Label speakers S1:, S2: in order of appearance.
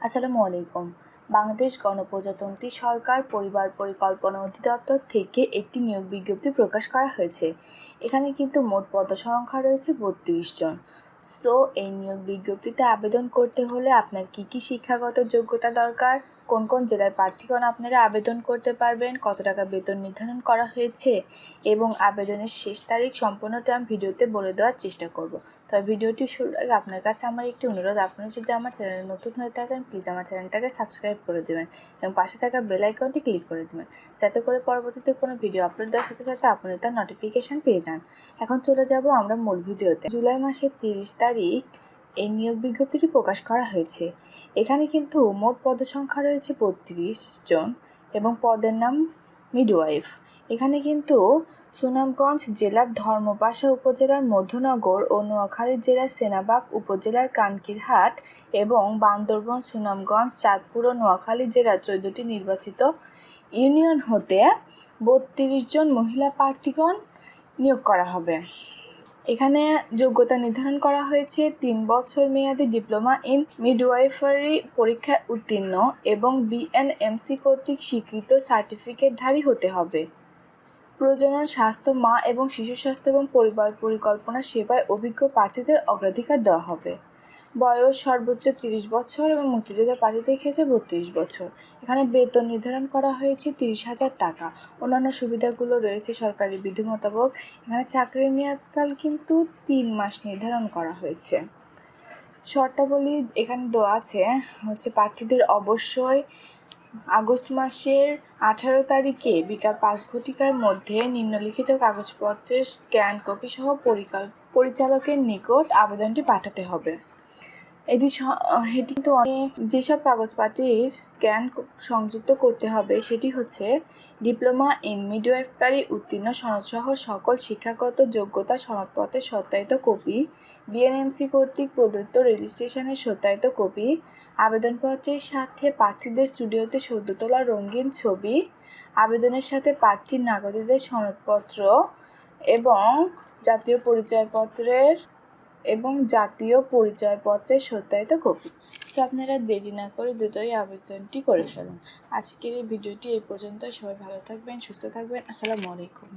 S1: আসসালামু আলাইকুম। বাংলাদেশ গণপ্রজাতন্ত্রী সরকার পরিবার পরিকল্পনা অধিদপ্তর থেকে একটি নিয়োগ বিজ্ঞপ্তি প্রকাশ করা হয়েছে। এখানে কিন্তু মোট পদসংখ্যা রয়েছে বত্রিশ জন। সো, এই নিয়োগ বিজ্ঞপ্তিতে আবেদন করতে হলে আপনার কি কি শিক্ষাগত যোগ্যতা দরকার? কোন কোন জেলার প্রার্থীগণ আপনারা আবেদন করতে পারবেন, কত টাকা বেতন নির্ধারণ করা হয়েছে এবং আবেদনের শেষ তারিখ সম্পূর্ণটা আমি ভিডিওতে বলে দেওয়ার চেষ্টা করব। তবে ভিডিওটি শুরুর আগে আপনার কাছে আমার একটি অনুরোধ, আপনি যদি আমার চ্যানেলে নতুন হয়ে থাকেন প্লিজ আমার চ্যানেলটাকে সাবস্ক্রাইব করে দেবেন এবং পাশে থাকা বেল আইকনটি ক্লিক করে দেবেন, যাতে করে পরবর্তীতে কোনো ভিডিও আপলোড দেওয়ার সাথে সাথে আপনি তার নোটিফিকেশান পেয়ে যান। এখন চলে যাব আমরা মূল ভিডিওতে। জুলাই মাসের তিরিশ তারিখ এই নিয়োগ বিজ্ঞপ্তিটি প্রকাশ করা হয়েছে। এখানে কিন্তু মোট পদসংখ্যা রয়েছে বত্রিশ জন এবং পদের নাম মিডওয়াইফ। এখানে কিন্তু সুনামগঞ্জ জেলার ধর্মপাশা উপজেলার মধ্যনগর ও নোয়াখালী জেলার সেনাবাগ উপজেলার কানকিরহাট এবং বান্দরবন, সুনামগঞ্জ, চাঁদপুর ও নোয়াখালী জেলার চোদ্দটি নির্বাচিত ইউনিয়ন হতে বত্রিশ জন মহিলা প্রার্থীগণ নিয়োগ করা হবে। এখানে যোগ্যতা নির্ধারণ করা হয়েছে তিন বছর মেয়াদী ডিপ্লোমা ইন মিডওয়াইফারি পরীক্ষায় উত্তীর্ণ এবং বিএনএমসি কর্তৃক স্বীকৃত সার্টিফিকেটধারী হতে হবে। প্রজনন স্বাস্থ্য, মা এবং শিশু স্বাস্থ্য এবং পরিবার পরিকল্পনা সেবায় অভিজ্ঞ প্রার্থীদের অগ্রাধিকার দেওয়া হবে। বয়স সর্বোচ্চ তিরিশ বছর এবং মুক্তিযোদ্ধা প্রার্থীদের ক্ষেত্রে বত্রিশ বছর। এখানে বেতন নির্ধারণ করা হয়েছে তিরিশ হাজার টাকা। অন্যান্য সুবিধাগুলো রয়েছে সরকারি বিধি মোতাবেক। এখানে চাকরির মেয়াদকাল কিন্তু তিন মাস নির্ধারণ করা হয়েছে। শর্তাবলী এখানে দেওয়া আছে, হচ্ছে প্রার্থীদের অবশ্যই আগস্ট মাসের আঠারো তারিখে বিকাল পাঁচ ঘটিকার মধ্যে নিম্নলিখিত কাগজপত্রের স্ক্যান কপি সহ পরিকাল, পরিচালকের নিকট আবেদনটি পাঠাতে হবে। এটি এটি কিন্তু যেসব কাগজপত্রের স্ক্যান সংযুক্ত করতে হবে, সেটি হচ্ছে ডিপ্লোমা ইন মিডওয়াইফকারী উত্তীর্ণ সনদসহ সকল শিক্ষাগত যোগ্যতা সনদপত্রের সত্যায়িত কপি বিএনএমসি কর্তৃক প্রদত্ত রেজিস্ট্রেশনের সত্যায়িত কপি, আবেদনপত্রের সাথে প্রার্থীদের স্টুডিওতে সদ্য তোলা রঙিন ছবি, আবেদনের সাথে প্রার্থীর নাগরিকদের সনদপত্র এবং জাতীয় পরিচয়পত্রের এবং জাতীয় পরিচয়পত্রের সত্যায়িত কপি। সো আপনারা দেরি না করে দ্রুতই আবেদনটি করে ফেলুন। আজকের এই ভিডিওটি এই পর্যন্ত। সবাই ভালো থাকবেন, সুস্থ থাকবেন। আসসালামু আলাইকুম।